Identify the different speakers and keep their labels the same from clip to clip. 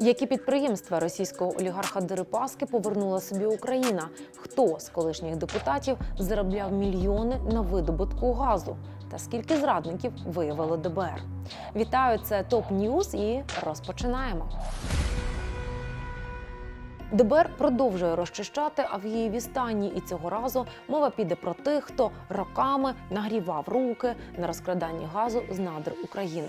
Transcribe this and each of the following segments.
Speaker 1: Які підприємства російського олігарха Дерипаски повернула собі Україна? Хто з колишніх депутатів заробляв мільйони на видобутку газу? Та скільки зрадників виявило ДБР? Вітаю, це ТОП Ньюз і розпочинаємо. ДБР продовжує розчищати Авгієві стані, і цього разу мова піде про тих, хто роками нагрівав руки на розкраданні газу з надр України.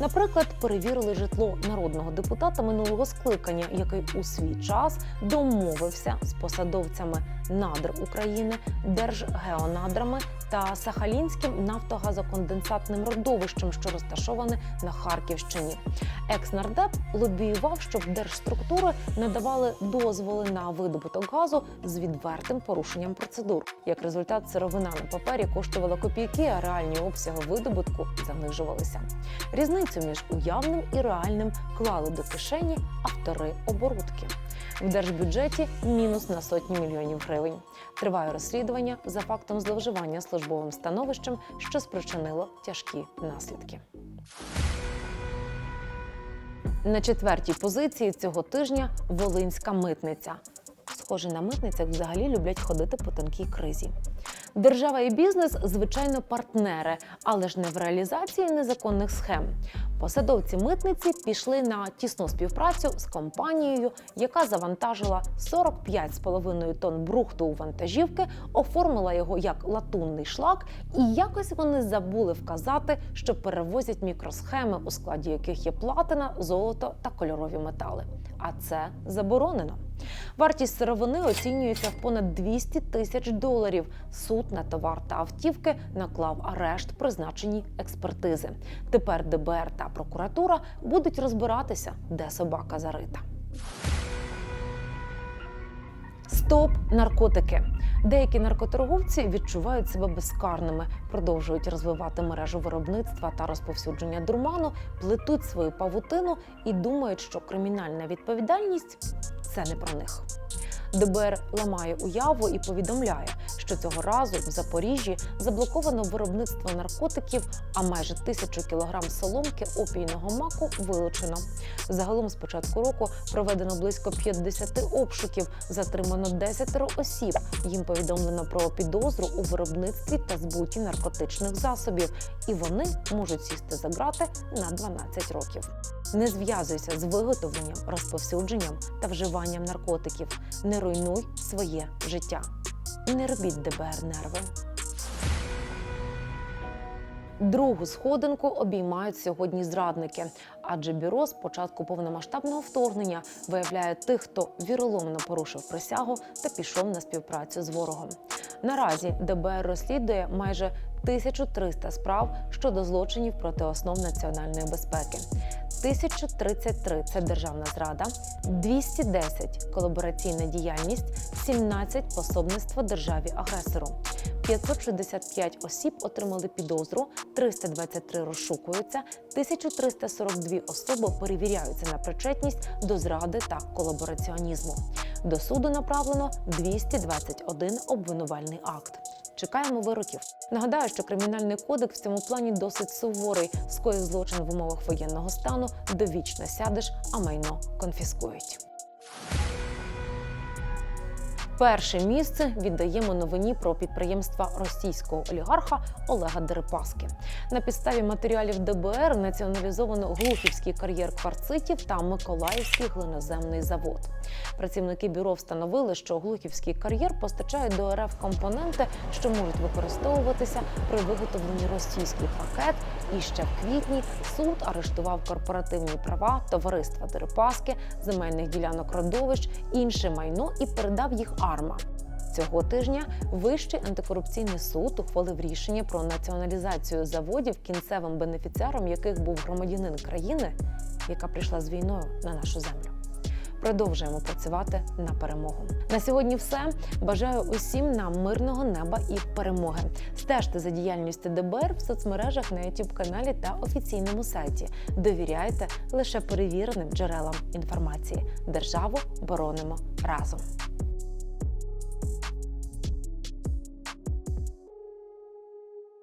Speaker 1: Наприклад, перевірили житло народного депутата минулого скликання, який у свій час домовився з посадовцями надр України, Держгеонадрами та Сахалінським нафтогазоконденсатним родовищем, що розташоване на Харківщині. Екс-нардеп лобіював, щоб держструктури надавали дозволи на видобуток газу з відвертим порушенням процедур. Як результат, сировина на папері коштувала копійки, а реальні обсяги видобутку занижувалися. Різницю між уявним і реальним клали до кишені автори оборудки. В держбюджеті мінус на сотні мільйонів гривень. Триває розслідування за фактом зловживання службовим становищем, що спричинило тяжкі наслідки. На четвертій позиції цього тижня Волинська митниця. Схоже, на митницях взагалі люблять ходити по тонкій кризі. Держава і бізнес, звичайно, партнери, але ж не в реалізації незаконних схем. Посадовці митниці пішли на тісну співпрацю з компанією, яка завантажила 45,5 тонн брухту у вантажівки, оформила його як латунний шлак, і якось вони забули вказати, що перевозять мікросхеми, у складі яких є платина, золото та кольорові метали. А це заборонено. Вартість сировини оцінюється в понад 200 тисяч доларів. Суд на товар та автівки наклав арешт призначені експертизи. Тепер ДБР та прокуратура будуть розбиратися, де собака зарита. Стоп наркотики. Деякі наркоторговці відчувають себе безкарними, продовжують розвивати мережу виробництва та розповсюдження дурману, плетуть свою павутину і думають, що кримінальна відповідальність це не про них. ДБР ламає уяву і повідомляє, що цього разу в Запоріжжі заблоковано виробництво наркотиків, а майже тисячу кілограм соломки опійного маку вилучено. Загалом з початку року проведено близько 50 обшуків, затримано 10 осіб. Їм повідомлено про підозру у виробництві та збуті наркотичних засобів, і вони можуть сісти за грати на 12 років. Не зв'язуйся з виготовленням, розповсюдженням та вживанням наркотиків. Не руйнуй своє життя. Не робіть ДБР нерви. Другу сходинку обіймають сьогодні зрадники, адже бюро з початку повномасштабного вторгнення виявляє тих, хто віроломно порушив присягу та пішов на співпрацю з ворогом. Наразі ДБР розслідує майже 1300 справ щодо злочинів проти основ національної безпеки. 1033 – це державна зрада, 210 – колабораційна діяльність, 17 – пособництво державі агресору. 565 осіб отримали підозру, 323 розшукуються, 1342 особи перевіряються на причетність до зради та колабораціонізму. До суду направлено 221 обвинувальний акт. Чекаємо вироків. Нагадаю, що кримінальний кодекс в цьому плані досить суворий. Скоїв злочин в умовах воєнного стану довічно сядеш, а майно конфіскують. Перше місце віддаємо новині про підприємства російського олігарха Олега Дерипаски. На підставі матеріалів ДБР націоналізовано Глухівський кар'єр кварцитів та Миколаївський глиноземний завод. Працівники бюро встановили, що Глухівський кар'єр постачає до РФ компоненти, що можуть використовуватися при виготовленні російських ракет. І ще в квітні суд арештував корпоративні права товариства Дерипаски, земельних ділянок родовищ, інше майно і передав їх АРМА. Цього тижня Вищий антикорупційний суд ухвалив рішення про націоналізацію заводів, кінцевим бенефіціаром яких був громадянин країни, яка прийшла з війною на нашу землю. Продовжуємо працювати на перемогу. На сьогодні все. Бажаю усім нам мирного неба і перемоги. Стежте за діяльністю ДБР в соцмережах на youtube каналі та офіційному сайті. Довіряйте лише перевіреним джерелам інформації. Державу боронимо разом.